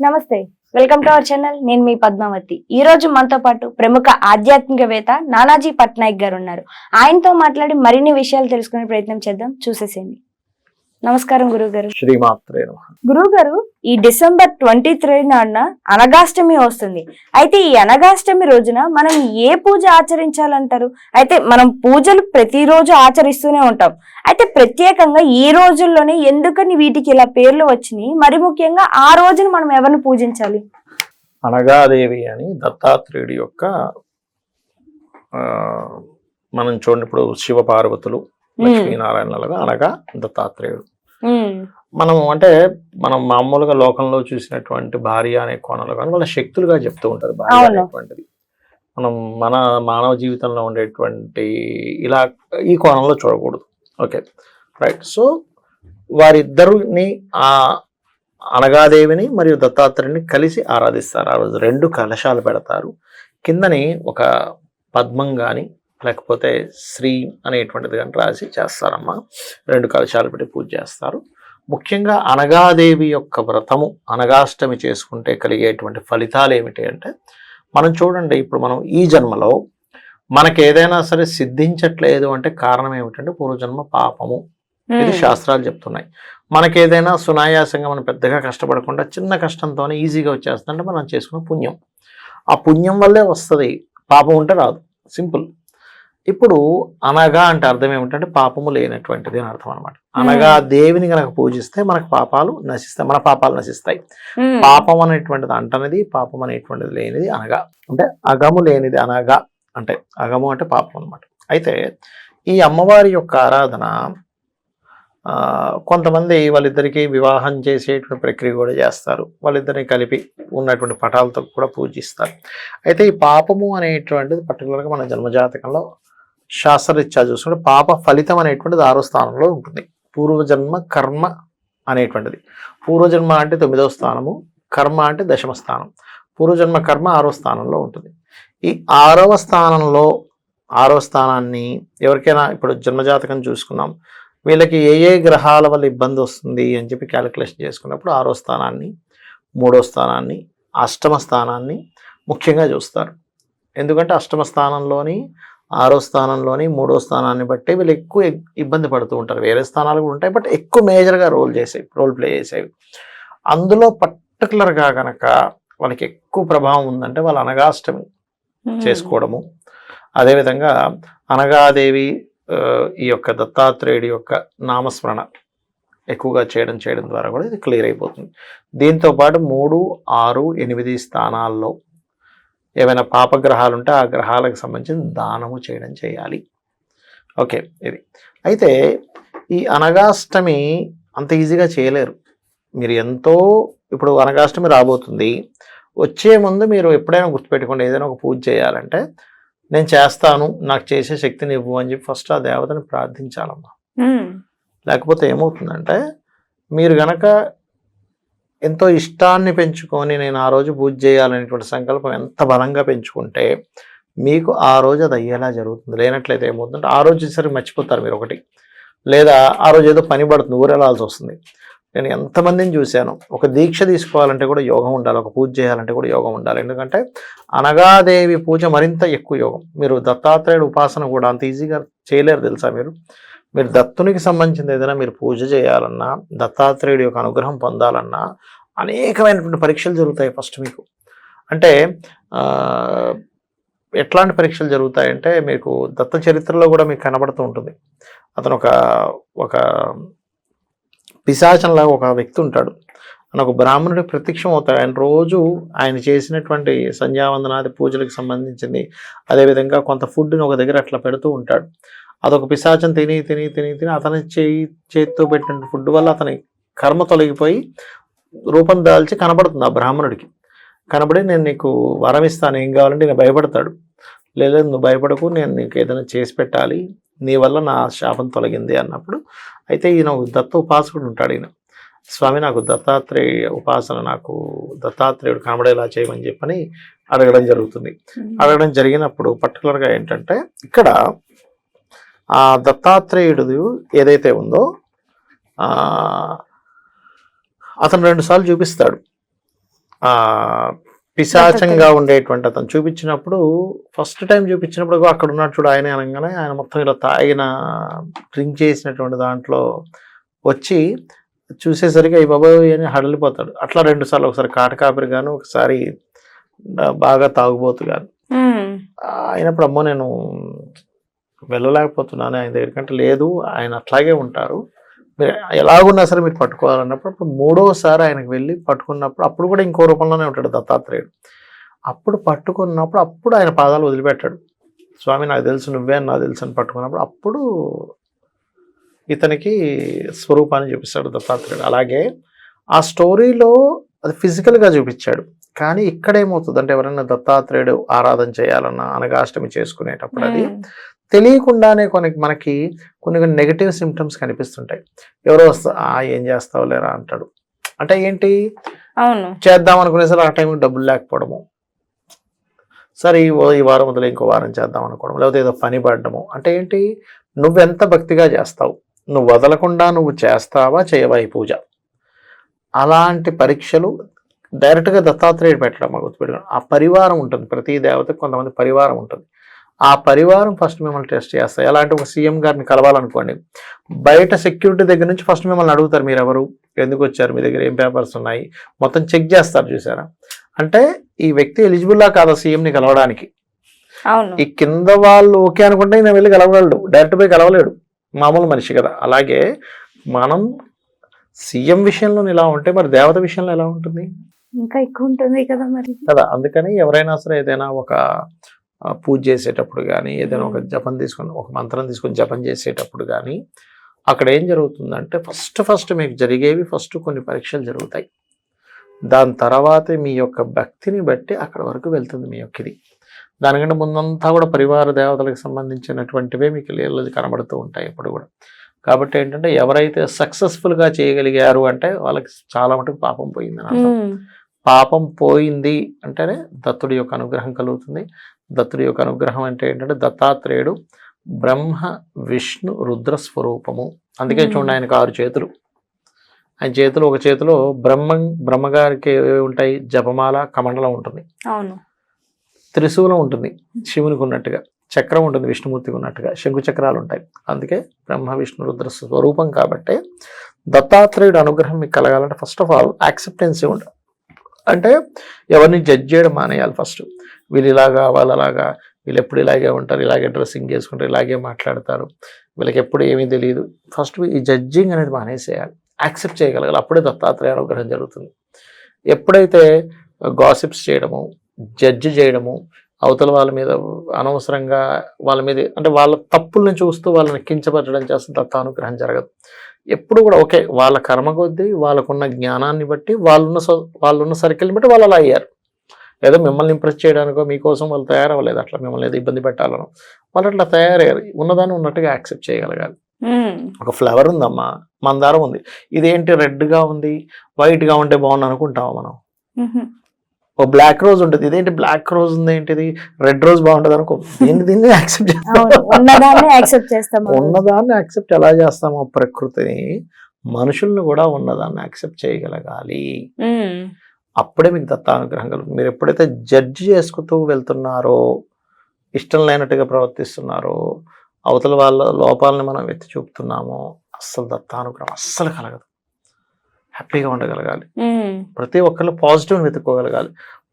నమస్తే welcome to our channel నేను మీ పద్మావతి. ఈ రోజు మనతో పాటు ప్రముఖ ఆధ్యాత్మికవేత్త నానాజీ పట్నాయక్ గారు ఉన్నారు. ఆయనతో మాట్లాడి మరిన్ని విషయాలు తెలుసుకునే ప్రయత్నం చేద్దాం. చూసేసేయండి. నమస్కారం గురువు గారు శ్రీమాత్రే నమః. గురువు గారు ఈ డిసెంబర్ ట్వంటీ త్రీ నాడున అనగాష్టమి వస్తుంది. అయితే ఈ అనగాష్టమి రోజున మనం ఏ పూజ ఆచరించాలంటారు? అయితే మనం పూజలు ప్రతిరోజు ఆచరిస్తూనే ఉంటాం. అయితే ప్రత్యేకంగా ఈ రోజుల్లోనే ఎందుకని వీటికి ఇలా పేర్లు వచ్చినాయి? మరి ముఖ్యంగా ఆ రోజున మనం ఎవరిని పూజించాలి? అనగాదేవి అని దత్తాత్రేయుడి యొక్క మనం చూడండి ఇప్పుడు శివ పార్వతులు లక్ష్మీనారాయణలుగా అనగా దత్తాత్రేయుడు. మనం అంటే మనం మామూలుగా లోకంలో చూసినటువంటి భార్య అనే కోణంలో కానీ వాళ్ళ శక్తులుగా చెప్తూ ఉంటారు భార్య. అనేటువంటిది. మనం మన మానవ జీవితంలో ఉండేటువంటి ఇలా ఈ కోణంలో చూడకూడదు. ఓకే. రైట్. సో వారిద్దరిని ఆ అనగాదేవిని మరియు దత్తాత్రేయుని కలిసి ఆరాధిస్తారు. ఆ రోజు రెండు కలశాలు పెడతారు. కిందని ఒక పద్మం కానీ లేకపోతే శ్రీ అనేటువంటిది కానీ రాసి చేస్తారమ్మా. రెండు కలశాలు పెట్టి పూజ చేస్తారు. ముఖ్యంగా అనగాదేవి యొక్క వ్రతము అనగాష్టమి చేసుకుంటే కలిగేటువంటి ఫలితాలు ఏమిటి అంటే మనం చూడండి ఇప్పుడు మనం ఈ జన్మలో మనకి ఏదైనా సరే సిద్ధించట్లేదు అంటే కారణం ఏమిటంటే పూర్వజన్మ పాపము. ఇది శాస్త్రాలు చెప్తున్నాయి. మనకి ఏదైనా సునాయాసంగా మనం పెద్దగా కష్టపడకుండా చిన్న కష్టంతోనే ఈజీగా వచ్చేస్తుందంటే మనం చేసుకున్న పుణ్యం. ఆ పుణ్యం వల్లే వస్తుంది. పాపం ఉంటే రాదు. సింపుల్. ఇప్పుడు అనగా అంటే అర్థం ఏమిటంటే పాపము లేనటువంటిది అని అర్థం అనమాట అనగా దేవిని కనుక పూజిస్తే మనకు పాపాలు నశిస్తాయి మన పాపాలు నశిస్తాయి. పాపం అనేటువంటిది అంటనిది పాపం అనేటువంటిది లేనిది అనగా. అంటే అగము లేనిది అనగా అంటే అగము అంటే పాపం అన్నమాట. అయితే ఈ అమ్మవారి యొక్క ఆరాధన ఆ, కొంతమంది వాళ్ళిద్దరికి వివాహం చేసేటువంటి ప్రక్రియ కూడా చేస్తారు. వాళ్ళిద్దరిని కలిపి ఉన్నటువంటి పటాలతో కూడా పూజిస్తారు. అయితే ఈ పాపము అనేటువంటిది పర్టికులర్గా మన జన్మజాతకంలో శాస్త్రరీత్యా చూసుకుంటే పాప ఫలితం అనేటువంటిది ఆరో స్థానంలో ఉంటుంది. పూర్వజన్మ కర్మ అనేటువంటిది. పూర్వజన్మ అంటే తొమ్మిదవ స్థానము కర్మ అంటే దశమ స్థానం. పూర్వజన్మ కర్మ ఆరో స్థానంలో ఉంటుంది. ఈ ఆరవ స్థానంలో ఆరవ స్థానాన్ని ఎవరికైనా ఇప్పుడు జన్మజాతకం చూసుకున్నాం. వీళ్ళకి ఏ ఏ గ్రహాల వల్ల ఇబ్బంది వస్తుంది అని చెప్పి క్యాలిక్యులేషన్ చేసుకున్నప్పుడు ఆరో స్థానాన్ని మూడో స్థానాన్ని అష్టమ స్థానాన్ని ముఖ్యంగా చూస్తారు. ఎందుకంటే అష్టమ స్థానంలోని ఆరో స్థానంలోని మూడో స్థానాన్ని బట్టి వీళ్ళు ఎక్కువ ఇబ్బంది పడుతూ ఉంటారు. వేరే స్థానాలు కూడా ఉంటాయి బట్ ఎక్కువ మేజర్గా రోల్ చేసేవి రోల్ ప్లే చేసేవి. అందులో పర్టికులర్గా కనుక వాళ్ళకి ఎక్కువ ప్రభావం ఉందంటే వాళ్ళ అనగాష్టమి చేసుకోవడము. అదేవిధంగా అనగాదేవి ఈ యొక్క దత్తాత్రేయుడి యొక్క నామస్మరణ ఎక్కువగా చేయడం చేయడం ద్వారా కూడా ఇది క్లియర్ అయిపోతుంది. దీంతో పాటు మూడు ఆరు ఎనిమిది స్థానాల్లో ఏమైనా పాపగ్రహాలు ఉంటే ఆ గ్రహాలకు సంబంధించిన దానము చేయడం చేయాలి. ఓకే ఇది. అయితే ఈ అనగాష్టమి అంత ఈజీగా చేయలేరు. మీరు ఎంతో ఇప్పుడు అనగాష్టమి రాబోతుంది. వచ్చే ముందు మీరు ఎప్పుడైనా గుర్తుపెట్టుకోండి ఏదైనా ఒక పూజ చేయాలంటే నేను చేస్తాను నాకు చేసే శక్తిని ఇవ్వు అని చెప్పి ఫస్ట్ ఆ దేవతని ప్రార్థించాలమ్మా. లేకపోతే ఏమవుతుందంటే మీరు గనక ఎంతో ఇష్టాన్ని పెంచుకొని నేను ఆ రోజు పూజ చేయాలనేటువంటి సంకల్పం ఎంత బలంగా పెంచుకుంటే మీకు ఆ రోజు అది అయ్యేలా జరుగుతుంది. లేనట్లయితే ఏమవుతుందంటే ఆ రోజు సరే మర్చిపోతారు మీరు ఒకటి. లేదా ఆ రోజు ఏదో పని పడుతుంది ఊరెళ్ళాల్సి వస్తుంది. నేను ఎంతమందిని చూశాను. ఒక దీక్ష తీసుకోవాలంటే కూడా యోగం ఉండాలి ఒక పూజ చేయాలంటే కూడా యోగం ఉండాలి. ఎందుకంటే అనగాదేవి పూజ మరింత ఎక్కువ యోగం. మీరు దత్తాత్రేయుడు ఉపాసన కూడా అంత ఈజీగా చేయలేరు తెలుసా మీరు? మీరు దత్తునికి సంబంధించింది ఏదైనా మీరు పూజ చేయాలన్నా దత్తాత్రేయుడి యొక్క అనుగ్రహం పొందాలన్నా అనేకమైనటువంటి పరీక్షలు జరుగుతాయి ఫస్ట్ మీకు. అంటే ఎట్లాంటి పరీక్షలు జరుగుతాయంటే మీకు దత్త చరిత్రలో కూడా మీకు కనబడుతూ ఉంటుంది. అతను ఒక ఒక పిశాచంలాగా ఒక వ్యక్తి ఉంటాడు. అని ఒక బ్రాహ్మణుడి ప్రత్యక్షం అవుతాడు. ఆయన రోజు ఆయన చేసినటువంటి సంధ్యావందనాది పూజలకు సంబంధించింది. అదేవిధంగా కొంత ఫుడ్ని ఒక దగ్గర అట్లా పెడుతూ ఉంటాడు. అదొక పిశాచం తిని తిని తిని తిని అతని చేయి చేతితో పెట్టిన ఫుడ్ వల్ల అతని కర్మ తొలగిపోయి రూపం దాల్చి కనబడుతుంది ఆ బ్రాహ్మణుడికి. కనబడి నేను నీకు వరం ఇస్తాను ఏం కావాలంటే నేను భయపడతాడు. లేదు నువ్వు భయపడకు నేను నీకు ఏదైనా చేసి పెట్టాలి నీ వల్ల నా శాపం తొలగింది అన్నప్పుడు అయితే ఈయన దత్త ఉపాసకుడు ఉంటాడు ఈయన. స్వామి నాకు దత్తాత్రేయ ఉపాసన నాకు దత్తాత్రేయుడు కనబడేలా చేయమని చెప్పని అడగడం జరుగుతుంది. అడగడం జరిగినప్పుడు పర్టికులర్గా ఏంటంటే ఇక్కడ ఆ దత్తాత్రేయుడు ఏదైతే ఉందో అతను రెండు సార్లు చూపిస్తాడు. ఆ పిశాచంగా ఉండేటువంటి అతను చూపించినప్పుడు ఫస్ట్ టైం చూపించినప్పుడు అక్కడ ఉన్నట్టు చూడు ఆయన అనగానే ఆయన మొత్తం ఇలా తాగిన డ్రింక్ చేసినటువంటి దాంట్లో వచ్చి చూసేసరికి ఈ బాబాయ్ అని హడలిపోతాడు. అట్లా రెండు సార్లు ఒకసారి కాటకాపరి గాను ఒకసారి బాగా తాగుబోతు గాను. అయినప్పుడు అమ్మో నేను వెళ్ళలేకపోతున్నాను ఆయన దగ్గర కంటే లేదు ఆయన అట్లాగే ఉంటారు. ఎలాగున్నా సరే మీరు పట్టుకోవాలన్నప్పుడు అప్పుడు మూడోసారి ఆయనకు వెళ్ళి పట్టుకున్నప్పుడు అప్పుడు కూడా ఇంకో రూపంలోనే ఉంటాడు దత్తాత్రేయుడు. అప్పుడు పట్టుకున్నప్పుడు అప్పుడు ఆయన పాదాలు వదిలిపెట్టాడు. స్వామి నాకు తెలుసు నువ్వే అని నాకు తెలుసు అని పట్టుకున్నప్పుడు అప్పుడు ఇతనికి స్వరూపాన్ని చూపిస్తాడు దత్తాత్రేయుడు. అలాగే ఆ స్టోరీలో అది ఫిజికల్గా చూపించాడు. కానీ ఇక్కడ ఏమవుతుంది అంటే ఎవరైనా దత్తాత్రేయుడు ఆరాధన చేయాలన్నా అనగాష్టమి చేసుకునేటప్పుడు అది తెలియకుండానే కొన్ని మనకి కొన్ని కొన్ని నెగిటివ్ సిమ్టమ్స్ కనిపిస్తుంటాయి. ఎవరో వస్తా "ఆ, ఏం చేస్తావు లేరా అంటాడు. అంటే ఏంటి? అవును. చేద్దాం అనుకునేసరి ఆ టైంకి డబ్బులు లేకపోవడము. సరే ఈ వారం వదిలే ఇంకో వారం చేద్దాం అనుకోవడం లేకపోతే ఏదో పని పడడము. అంటే ఏంటి? నువ్వెంత భక్తిగా చేస్తావు? నువ్వు వదలకుండా నువ్వు చేస్తావా? చేయవా ఈ పూజ? అలాంటి పరీక్షలు డైరెక్ట్గా దత్తాత్రేయుడు పెట్టడం గుర్తుపెట్టుకోండి. ఆ పరివారం ఉంటుంది. ప్రతి దేవతకు కొంతమంది పరివారం ఉంటుంది. ఆ పరివారం ఫస్ట్ మిమ్మల్ని టెస్ట్ చేస్తాయి. ఎలాంటి ఒక సీఎం గారిని కలవాలనుకోండి. బయట సెక్యూరిటీ దగ్గర నుంచి ఫస్ట్ మిమ్మల్ని అడుగుతారు మీరు ఎవరు ఎందుకు వచ్చారు? మీ దగ్గర ఏం పేపర్స్ ఉన్నాయి? మొత్తం చెక్ చేస్తారు చూసారా? అంటే ఈ వ్యక్తి ఎలిజిబుల్లా కాదా సీఎంని కలవడానికి? ఈ కింద వాళ్ళు ఓకే అనుకుంటే నేను వెళ్ళి కలవగలడు. డైరెక్ట్ పోయి కలవలేడు. మామూలు మనిషి కదా. అలాగే మనం సీఎం విషయంలో ఇలా ఉంటే మరి దేవత విషయంలో ఎలా ఉంటుంది? ఇంకా ఎక్కువ ఉంటుంది కదా మరి. కదా అందుకని ఎవరైనా సరే ఏదైనా ఒక పూజ చేసేటప్పుడు కానీ ఏదైనా ఒక జపం తీసుకొని ఒక మంత్రం తీసుకొని జపం చేసేటప్పుడు కానీ అక్కడ ఏం జరుగుతుందంటే ఫస్ట్ ఫస్ట్ మీకు జరిగేవి ఫస్ట్ కొన్ని పరీక్షలు జరుగుతాయి. దాని తర్వాతే మీ యొక్క భక్తిని బట్టి అక్కడ వరకు వెళ్తుంది మీ యొక్క ఇది. దానికంటే ముందంతా కూడా పరివార దేవతలకు సంబంధించినటువంటివే మీకు లీలలు కనబడుతూ ఉంటాయి ఎప్పుడు కూడా. కాబట్టి ఏంటంటే ఎవరైతే సక్సెస్ఫుల్గా చేయగలిగారు అంటే వాళ్ళకి చాలా మటుకు పాపం ఉమ్, పాపం పోయింది అంటేనే దత్తుడి యొక్క అనుగ్రహం కలుగుతుంది. దత్తుడి యొక్క అనుగ్రహం అంటే ఏంటంటే దత్తాత్రేయుడు బ్రహ్మ విష్ణు రుద్ర స్వరూపము. అందుకే. చూడండి ఆయనకు ఆరు చేతులు. ఆయన చేతులు ఒక చేతిలో బ్రహ్మ బ్రహ్మగారికి ఉంటాయి? జపమాల కమండలం ఉంటుంది. అవును. త్రిశూలం ఉంటుంది శివునికి ఉన్నట్టుగా. చక్రం ఉంటుంది విష్ణుమూర్తికి ఉన్నట్టుగా. శంకు చక్రాలు ఉంటాయి. అందుకే బ్రహ్మ విష్ణు రుద్ర స్వరూపం కాబట్టి దత్తాత్రేయుడు అనుగ్రహం మీకు కలగాలంటే ఫస్ట్ ఆఫ్ ఆల్ యాక్సెప్టెన్సీ ఉండాలి. అంటే ఎవరిని జడ్జ్ చేయడం మానేయాలి ఫస్ట్ వీళ్ళు ఇలాగా వాళ్ళు అలాగా వీళ్ళు ఎప్పుడు ఇలాగే ఉంటారు ఇలాగే డ్రెస్సింగ్ చేసుకుంటారు ఇలాగే మాట్లాడతారు. వీళ్ళకి ఎప్పుడు ఏమీ తెలియదు ఫస్ట్ ఈ జడ్జింగ్ అనేది మానేసేయాలి. యాక్సెప్ట్ చేయగలగాలి. అప్పుడే దత్తాత్రేయ అనుగ్రహం జరుగుతుంది. ఎప్పుడైతే గాసిప్స్ చేయడము జడ్జ్ చేయడము అవతల వాళ్ళ మీద అనవసరంగా వాళ్ళ మీద అంటే వాళ్ళ తప్పుల్ని చూస్తూ వాళ్ళని కించపరచడం చేస్తే దత్తానుగ్రహం జరగదు. ఎప్పుడు కూడా ఓకే వాళ్ళ కర్మ కొద్దీ వాళ్ళకున్న జ్ఞానాన్ని బట్టి వాళ్ళున్న వాళ్ళున్న సర్కిల్ని బట్టి వాళ్ళు అలా అయ్యారు. ఏదో మిమ్మల్ని ఇంప్రెస్ చేయడానికో మీకోసం వాళ్ళు తయారవ్వలేదు. అట్లా మిమ్మల్ని ఏదో ఇబ్బంది పెట్టాలనో వాళ్ళు అట్లా తయారయ్యారు. ఉన్నదాన్ని ఉన్నట్టుగా యాక్సెప్ట్ చేయగలగాలి. ఒక ఫ్లవర్ ఉందమ్మా మందారం ఉంది. ఇదేంటి రెడ్గా ఉంది వైట్గా ఉంటే బాగుంది అనుకుంటాం మనం? ఓ బ్లాక్ రోజ్ ఉంటుంది. ఇదేంటి బ్లాక్ రోజ్ ఉంది ఏంటిది? రెడ్ రోజ్ బాగుంటుంది అనుకో. దీన్ని దీన్ని యాక్సెప్ట్ అవును. ఉన్నదాన్ని యాక్సెప్ట్ చేస్తాము ఉన్నదాన్ని యాక్సెప్ట్ ఎలా చేస్తామో ప్రకృతిని మనుషుల్ని కూడా ఉన్నదాన్ని యాక్సెప్ట్ చేయగలగాలి. అప్పుడే మీకు దత్తానుగ్రహం కలుగుతుంది. మీరు ఎప్పుడైతే జడ్జి చేసుకుంటూ వెళ్తున్నారో ఇష్టం లేనట్టుగా ప్రవర్తిస్తున్నారో అవతల వాళ్ళ లోపాలని మనం ఎత్తి చూపుతున్నామో అస్సలు దత్తానుగ్రహం అస్సలు కలగదు. హ్యాపీగా ఉండగలగాలి. ప్రతి ఒక్కళ్ళు పాజిటివ్ వెతుక్కోగలగాలి.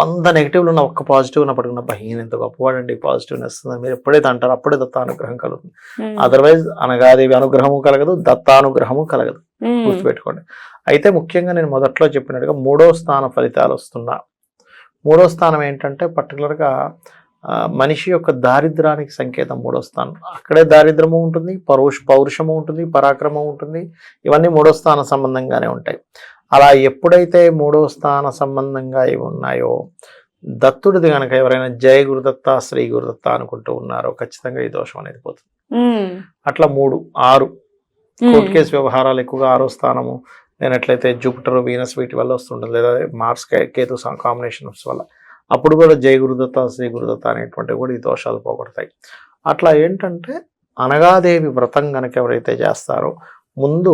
వంద నెగిటివ్లు ఉన్న ఒక్క పాజిటివ్ ఉన్నప్పటికీ ఉన్న బహీన్ ఎంత గొప్పవాడండి పాజిటివ్నెస్ మీరు ఎప్పుడైతే అంటారో అప్పుడే దత్తానుగ్రహం కలుగుతుంది. అదర్వైజ్ అనగాదేవి అనుగ్రహము కలగదు దత్తానుగ్రహము కలగదు. గుర్తుపెట్టుకోండి. అయితే ముఖ్యంగా నేను మొదట్లో చెప్పినట్టుగా మూడో స్థాన ఫలితాలు వస్తున్నా మూడో స్థానం ఏంటంటే పర్టికులర్గా మనిషి యొక్క దారిద్రానికి సంకేతం మూడో స్థానం అక్కడే దారిద్రము ఉంటుంది పౌరుష పౌరుషము ఉంటుంది పరాక్రమం ఉంటుంది ఇవన్నీ మూడో స్థాన సంబంధంగానే ఉంటాయి. అలా ఎప్పుడైతే మూడో స్థాన సంబంధంగా ఇవి ఉన్నాయో దత్తుడిది కనుక ఎవరైనా జయ గురుదత్త శ్రీ గురుదత్త అనుకుంటూ ఉన్నారో ఖచ్చితంగా ఈ దోషం అనేది పోతుంది. అట్లా మూడు ఆరు. కోర్టు కేసు వ్యవహారాలు ఎక్కువగా ఆరో స్థానము. లేనట్లయితే జూపిటర్ వీనస్ వీటి వల్ల వస్తుంటుంది లేదా మార్స్ కేతు కాంబినేషన్స్ వల్ల. అప్పుడు కూడా జయ గురుదత్త శ్రీ గురుదత్త అనేటువంటివి కూడా ఈ దోషాలు పోగొడతాయి. అట్లా ఏంటంటే అనగాదేవి వ్రతం గనక ఎవరైతే చేస్తారో ముందు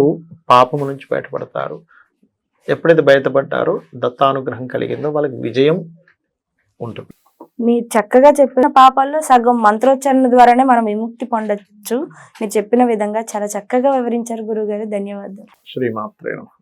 పాపము నుంచి బయటపడతారు. ఎప్పుడైతే బయటపడ్డారో దత్తానుగ్రహం కలిగిందో వాళ్ళకి విజయం ఉంటుంది. మీరు చక్కగా చెప్పిన పాపాల్లో సగం మంత్రోచ్చారణ ద్వారానే మనం విముక్తి పొందొచ్చు. మీరు చెప్పిన విధంగా చాలా చక్కగా వివరించారు గురుగారు. ధన్యవాదాలు. శ్రీమాత్రే నమః.